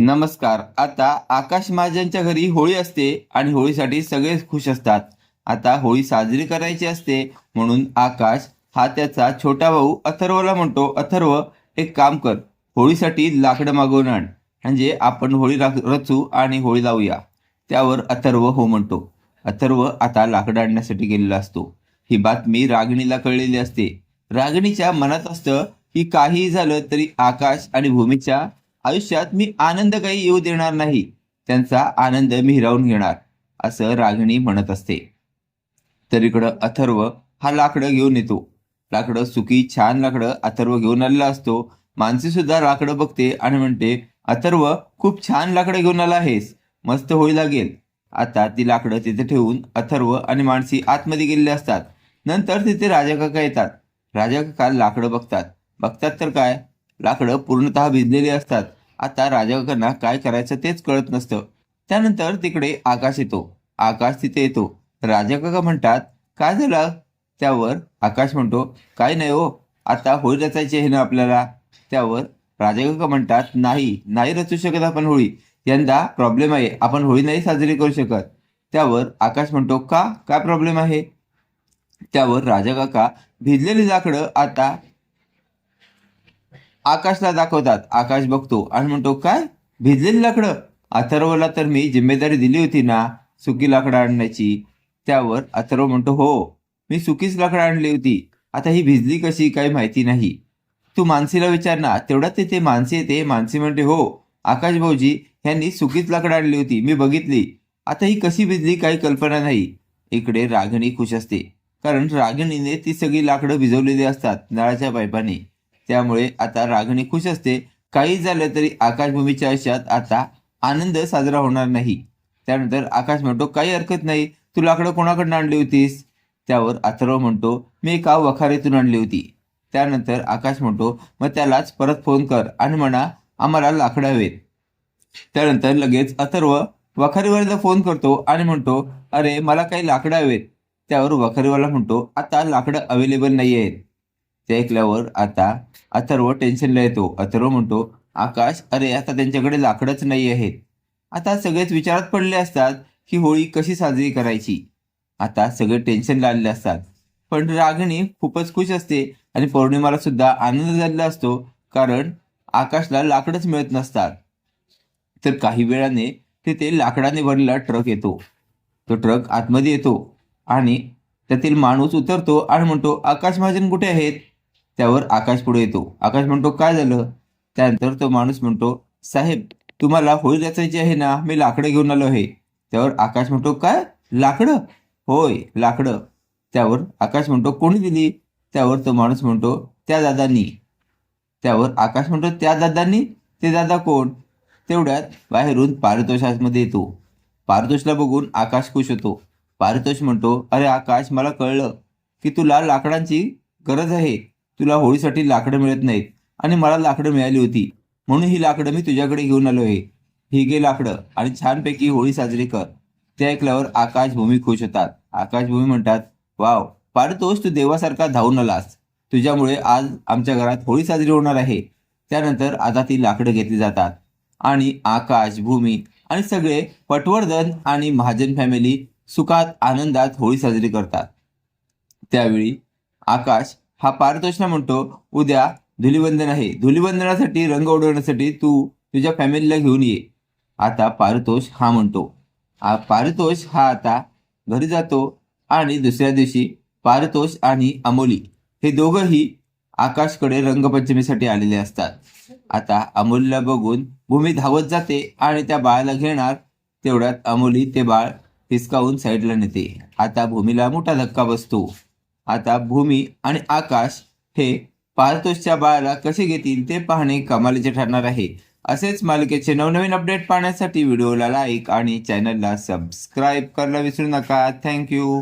नमस्कार. आता आकाश महाजनच्या घरी होळी असते आणि होळीसाठी सगळे खुश असतात. आता होळी साजरी करायची असते म्हणून आकाश हा त्याचा छोटा भाऊ अथर्वला म्हणतो अथर्व एक काम कर होळीसाठी लाकडं मागवून आण. म्हणजे आपण होळी रचू आणि होळी लावूया. त्यावर अथर्व हो म्हणतो. अथर्व आता लाकडं आणण्यासाठी गेलेला असतो. ही बातमी रागिणीला कळलेली असते. रागिणीच्या मनात असतं की काहीही झालं तरी आकाश आणि भूमीच्या आयुष्यात मी आनंद काही येऊ देणार नाही. त्यांचा आनंद मी हिरावून घेणार असं रागिणी म्हणत असते. तर इकडं अथर्व हा लाकडं घेऊन येतो. लाकडं सुकी छान लाकडं अथर्व घेऊन आलेला असतो. मानसी सुद्धा लाकडं बघते आणि म्हणते अथर्व खूप छान लाकडं घेऊन आला आहेस. मस्त होई लागेल. आता ती लाकडं तिथे ठेवून अथर्व आणि मानसी आतमध्ये गेलेले असतात. नंतर तिथे राजा काका येतात. राजा काका लाकडं बघतात. बघतात तर काय? लाकडं पूर्णतः भिजलेली असतात. आता राजा काकांना काय करायचं तेच कळत नसतं. त्यानंतर तिकडे आकाश येतो. आकाश तिथे येतो. राजा काका म्हणतात काय झालं? त्यावर आकाश म्हणतो काय नाही हो आता होळी रचायची आहे ना आपल्याला. त्यावर राजा काका म्हणतात नाही नाही रचू शकत आपण होळी. यंदा प्रॉब्लेम आहे. आपण होळी नाही साजरी करू शकत. त्यावर आकाश म्हणतो का? काय प्रॉब्लेम आहे? त्यावर राजा काका भिजलेली लाकडं आता आकाशला दाखवतात. आकाश बघतो. आणि म्हणतो काय? भिजलेली लाकडं. अथर्वला तर मी जिम्मेदारी दिली होती ना सुकी लाकडं आणण्याची. त्यावर अथर्व म्हणतो हो मी सुकीच लाकडं आणली होती. आता ही भिजली कशी? काही माहिती नाही. तू मानसीला विचार ना. तेवढ्यात तिथे मानसी येते. मानसी म्हणते हो आकाश भाऊजी यांनी सुकीच लाकडं आणली होती. मी बघितली. आता ही कशी भिजली? काही कल्पना नाही. इकडे रागिणी खुश असते. कारण रागिणीने ती सगळी लाकडं भिजवलेली असतात नळाच्या पायपाने. त्यामुळे आता रागणी खुश असते. काही झालं तरी आकाशभूमीच्या आयुष्यात आता आनंद साजरा होणार नाही. त्यानंतर आकाश म्हणतो काही हरकत नाही. तू लाकडं कोणाकडनं आणली होतीस? त्यावर अथर्व म्हणतो मी एका वखारीतून आणली होती. त्यानंतर आकाश म्हणतो मग त्यालाच परत फोन कर आणि म्हणा आम्हाला लाकडं हवेत त्यानंतर लगेच अथर्व वखारीवाल्याला फोन करतो आणि म्हणतो अरे मला काही लाकडं हवेत त्यावर वखारीवाला म्हणतो आता लाकडं अवेलेबल नाही आहेत ते ऐकल्यावर आता अथर्व टेन्शनला येतो. अथर्व म्हणतो आकाश अरे आता त्यांच्याकडे लाकडंच नाही आहेत. आता सगळेच विचारात पडले असतात की होळी कशी साजरी करायची. आता सगळे टेन्शन लागले असतात. पण रागणी खूपच खुश असते आणि पौर्णिमाला सुद्धा आनंद झालेला असतो कारण आकाशला लाकडच मिळत नसतात. तर काही वेळाने तिथे लाकडाने भरलेला ट्रक येतो. तो ट्रक आतमध्ये येतो आणि त्यातील माणूस उतरतो आणि म्हणतो आकाश महाजन कुठे आहेत? त्यावर आकाश पुढे येतो. आकाश म्हणतो काय झालं? त्यानंतर तो माणूस म्हणतो साहेब तुम्हाला होळी रचायची आहे ना? मी लाकडं घेऊन आलो आहे. त्यावर आकाश म्हणतो काय? लाकडं? होय लाकडं. त्यावर आकाश म्हणतो कोणी दिली? त्यावर तो माणूस म्हणतो त्या दादांनी. त्यावर आकाश म्हणतो त्या दादांनी? ते दादा कोण? तेवढ्यात बाहेरून पारितोष आतमध्ये येतो. पारितोषला बघून आकाश खुश होतो. पारितोष म्हणतो अरे आकाश मला कळलं की तुला लाकडांची गरज आहे. तुला होळीसाठी लाकडं मिळत नाहीत आणि मला लाकडं मिळाली होती. म्हणून ही लाकडं मी तुझ्याकडे घेऊन आलो आहे. ही गे लाकडं आणि छानपैकी होळी साजरी कर. ते ऐकल्यावर आकाशभूमी खुश होतात. आकाशभूमी म्हणतात वाव पारतोष तू देवासारखा धावून आलास. तुझ्यामुळे आज आमच्या घरात होळी साजरी होणार आहे. त्यानंतर आता ती लाकडं घेतली जातात. आणि आकाश भूमी आणि सगळे पटवर्धन आणि महाजन फॅमिली सुखात आनंदात होळी साजरी करतात. त्यावेळी आकाश हा पारितोषला म्हणतो उद्या धुलिवंदन आहे. धुलिवंदनासाठी रंग उडवण्यासाठी तू तुझ्या फॅमिलीला घेऊन ये. आता पारितोष हा म्हणतो. पारितोष हा आता घरी जातो आणि दुसऱ्या दिवशी पारितोष आणि अमोली हे दोघंही आकाशकडे रंगपंचमीसाठी आलेले असतात. आता अमोलीला बघून भूमी धावत जाते आणि त्या बाळाला घेणार तेवढ्यात अमोली ते बाळ हिसकावून साईडला नेते. आता भूमीला मोठा धक्का बसतो. आता भूमी आणि आकाश हे पारतोषच्या बाळाला कसे घेतील ते पाहणे कमालीचे ठरणार आहे. असेच मालिकेचे नवनवीन अपडेट पाहण्यासाठी व्हिडिओला लाईक आणि चॅनलला सबस्क्राईब करायला विसरू नका. थँक्यू